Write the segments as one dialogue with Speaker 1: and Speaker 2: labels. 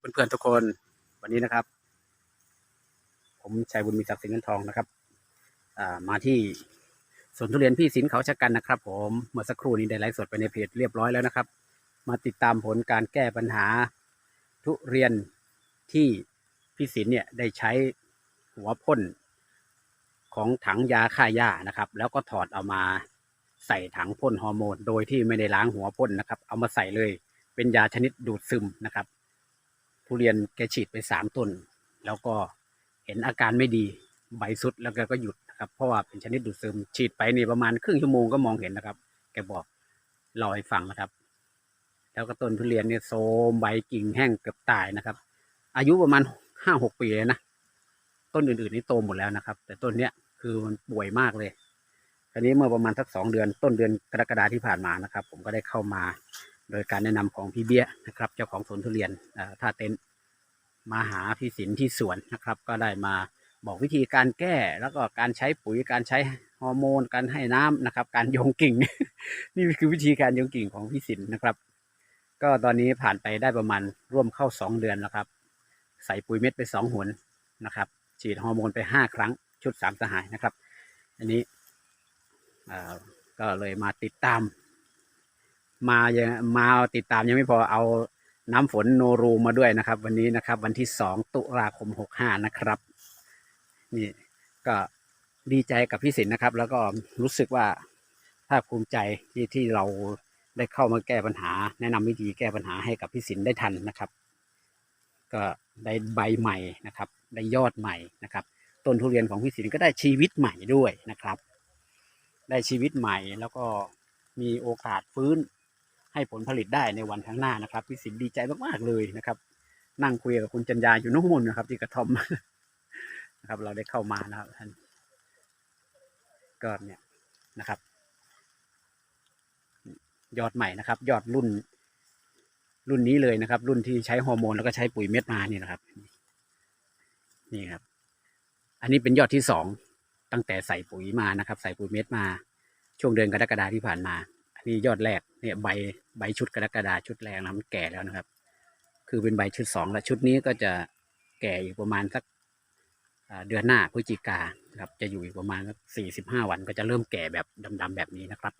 Speaker 1: เพื่อนๆทุกคนวันนี้นะครับ ผมชัยบุญมีศักดิ์สิงห์เงินทองนะครับามาที่สวนทุเรียนพี่สินเขาชะกันนะครับ ผมเมื่อสักครู่นี้ได้ไลฟ์สดไปในเพจเรียบร้อยแล้วนะครับ มาติดตามผลการแก้ปัญหาทุเรียนที่พี่สินเนี่ยได้ใช้หัวพ่นของถังยาฆ่าหญ้านะครับ แล้วก็ถอดเอามาใส่ถังพ่นฮอร์โมน โดยที่ไม่ได้ล้างหัวพ่นนะครับ เอามาใส่เลยเป็นยาชนิดดูดซึมนะครับ ทุเรียนแกฉีดไปสามต้น แล้วก็เห็นอาการไม่ดีใบสุดแล้วแกก็หยุดนะครับ เพราะว่าเป็นชนิดดูดซึมฉีดไปนี่ประมาณครึ่งชั่วโมงก็มองเห็นนะครับ แกบอกเล่าให้ฟังนะครับ แล้วก็ต้นทุเรียนเนี่ยโทรมใบกิ่งแห้งเกือบตายนะครับ อายุประมาณห้าหกปีเลยนะต้นอื่นๆนี่โตหมดแล้วนะครับ แต่ต้นเนี้ยคือมันป่วยมากเลยคราวนี้เมื่อประมาณสักสองเดือนต้นเดือนกรกฎาที่ผ่านมานะครับ ผมก็ได้เข้ามา โดยการแนะนำของพี่เบี้ยนะครับ เจ้าของสวนทุเรียนท่าเต็นมาหาพี่สินที่สวนนะครับ ก็ได้มาบอกวิธีการแก้แล้วก็การใช้ปุ๋ยการใช้ฮอร์โมนการให้น้ำนะครับ การโยงกิ่ง นี่คือวิธีการโยงกิ่งของพี่สินนะครับ ก็ตอนนี้ผ่านไปได้ประมาณร่วมเข้าสองเดือนแล้วครับ ใส่ปุ๋ยเม็ดไปสองหนนะครับ ฉีดฮอร์โมนไปห้าครั้งชุดสามสหายนะครับ อันนี้ก็เลยมาติดตาม มายังมาติดตามยังไม่พอเอาน้ำฝนโนรูมาด้วยนะครับ วันนี้นะครับ วันที่สองตุลาคมหกห้านะครับ นี่ก็ดีใจกับพี่สินนะครับ แล้วก็รู้สึกว่าภาคภูมิใจที่ที่เราได้เข้ามาแก้ปัญหา แนะนำวิธีแก้ปัญหาให้กับพี่สินได้ทันนะครับ ก็ได้ใบใหม่นะครับ ได้ยอดใหม่นะครับ ต้นทุเรียนของพี่สินก็ได้ชีวิตใหม่ด้วยนะครับ ได้ชีวิตใหม่แล้วก็มีโอกาสฟื้น ให้ผลผลิตได้ในวันข้างหน้านะครับพี่สินดีใจมากๆเลยนะครับ นั่งคุยกับคุณจันยาอยู่นู่นนะครับ ที่กระท่อมนะครับ เราได้เข้ามานะครับท่านก็เนี่ยนะครับ ยอดใหม่นะครับ ยอดรุ่น รุ่นนี้เลยนะครับ รุ่นที่ใช้ฮอร์โมนแล้วก็ใช้ปุ๋ยเม็ดมานี่นะครับ นี่ครับ อันนี้เป็นยอดที่สองตั้งแต่ใส่ปุ๋ยมานะครับ ใส่ปุ๋ยเม็ดมา ช่วงเดือนกรกฎาที่ผ่านมา นนี้ยอดแรกเนี่ยใบใบชุดกรกฎาชุดแรกนะมันแก่แล้วนะครับ คือเป็นใบชุดสองแล้วชุดนี้ก็จะแก่อีกประมาณสักเดือนหน้าพฤศจิกาครับจะอยู่อีกประมาณสักสี่สิบห้าวันก็จะเริ่มแก่แบบดำๆแบบนี้นะครับ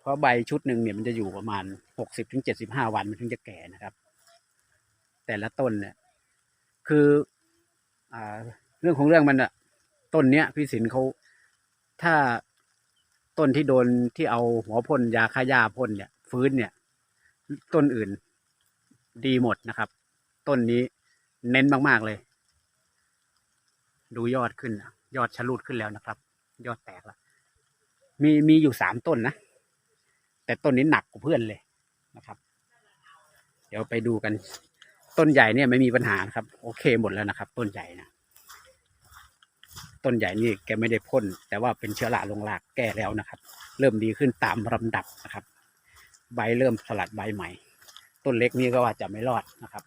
Speaker 1: เพราะใบชุดหนึ่งเนี่ยมันจะอยู่ประมาณหกสิบถึงเจ็ดสิบห้าวันมันถึงจะแก่นะครับ แต่ละต้นเนี่ยคืออเรื่องของเรื่องมันอะต้นเนี้ยพี่สินเขาถ้า ต้นที่โดนที่เอาหัวพ่นยาฆ่าหญ้าพ่นเนี่ย ฟื้นเนี่ย ต้นอื่น ดีหมดนะครับ ต้นนี้เน้นมากๆเลย ดูยอดขึ้นยอดชะลูดขึ้นแล้วนะครับ ยอดแตกแล้วมีมีอยู่สามต้นนะ แต่ต้นนี้หนักกว่าเพื่อนเลยนะครับ เดี๋ยวไปดูกัน ต้นใหญ่เนี่ยไม่มีปัญหาครับ โอเคหมดแล้วนะครับ ต้นใหญ่นะ ต้นใหญ่นี่แกไม่ได้พ่น แต่ว่าเป็นเชื้อราลงรากแก้แล้วนะครับ เริ่มดีขึ้นตามลำดับนะครับ ใบเริ่มสลัดใบใหม่ ต้นเล็กนี่ก็ว่าจะไม่รอดนะครับ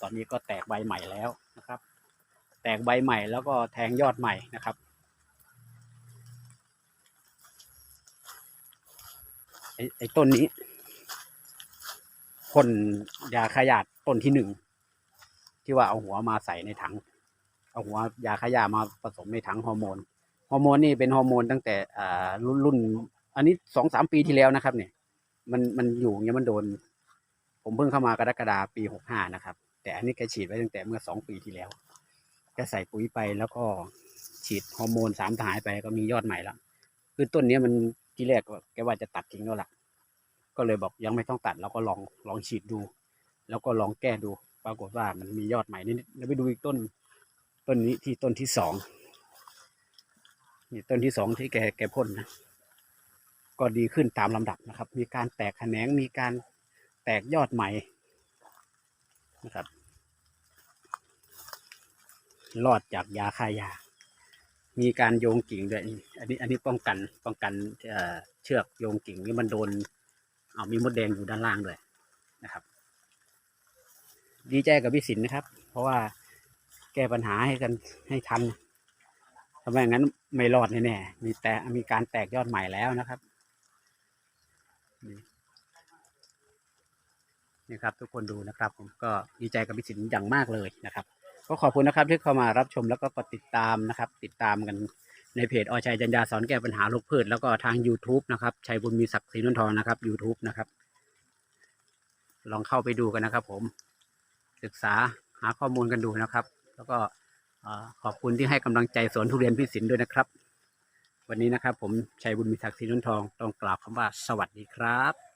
Speaker 1: ตอนนี้ก็แตกใบใหม่แล้วนะครับ แตกใบใหม่แล้วก็แทงยอดใหม่นะครับ ไอ้ไอ้ต้นนี้พ่นยาขยาดต้นที่หนึ่งที่ว่าเอาหัวมาใส่ในถัง เอาหัวยาขยามาผสมในถังฮอร์โมนฮอร์โมนนี่เป็นฮอร์โมนตั้งแต่อ่ารุ่นรุ่น อันนี้สองสามปีที่แล้วนะครับ เนี่ย มันมันอยู่อย่างเงี้ยมันโดน ผมเพิ่งเข้ามากรกฎาปีหกห้านะครับ แต่อันนี้แกฉีดไว้ตั้งแต่เมื่อสองปีที่แล้วแกใส่ปุ๋ยไปแล้วก็ฉีดฮอร์โมนสามทหายไปก็มียอดใหม่แล้วคือต้นนี้มันที่แรกแกว่าจะตัดทิ้งแล้วล่ะ ก็เลยบอกยังไม่ต้องตัดเราก็ลองลองฉีดดู แล้วก็ลองแก้ดู ปรากฏว่ามันมียอดใหม่นิดๆแล้วไปดูอีกต้น ต้นนี้ที่ต้นที่สองนี่ต้นที่สองที่แกแกพ่นนะก็ดีขึ้นตามลำดับนะครับ มีการแตกแขนงมีการแตกยอดใหม่นะครับรอดจากยาฆ่ายา มีการโยงกิ่งด้วยอันนี้ อันนี้ป้องกันป้องกันเอ่อเชือกโยงกิ่งนี่มันโดน เอามีมดแดงอยู่ด้านล่างด้วยนะครับ ดีใจกับพี่สินนะครับ เพราะว่า แก้ปัญหาให้กันให้ทันถ้าไม่งั้นไม่รอดแน่ๆมีแต่มีการแตกยอดใหม่แล้วนะครับ นี่ครับ ทุกคนดูนะครับ ผมก็ดีใจกับพี่สินอย่างมากเลยนะครับ ก็ขอบคุณนะครับที่เข้ามารับชมแล้วก็กดติดตามนะครับ ติดตามกันในเพจอชัยจันยาสอนแก้ปัญหาโรคพืชแล้วก็ทาง YouTube นะครับชัยบุญมีศักดิ์ศรีนนทองนะครับ YouTube นะครับ ลองเข้าไปดูกันนะครับ ผมศึกษาหาข้อมูลกันดูนะครับ แล้วก็ขอบคุณที่ให้กำลังใจสวนทุเรียนพิสินด้วยนะครับ วันนี้นะครับ ผมชัยบุญมีศักดิ์ศรีนนทองต้องกล่าวคำว่าสวัสดีครับ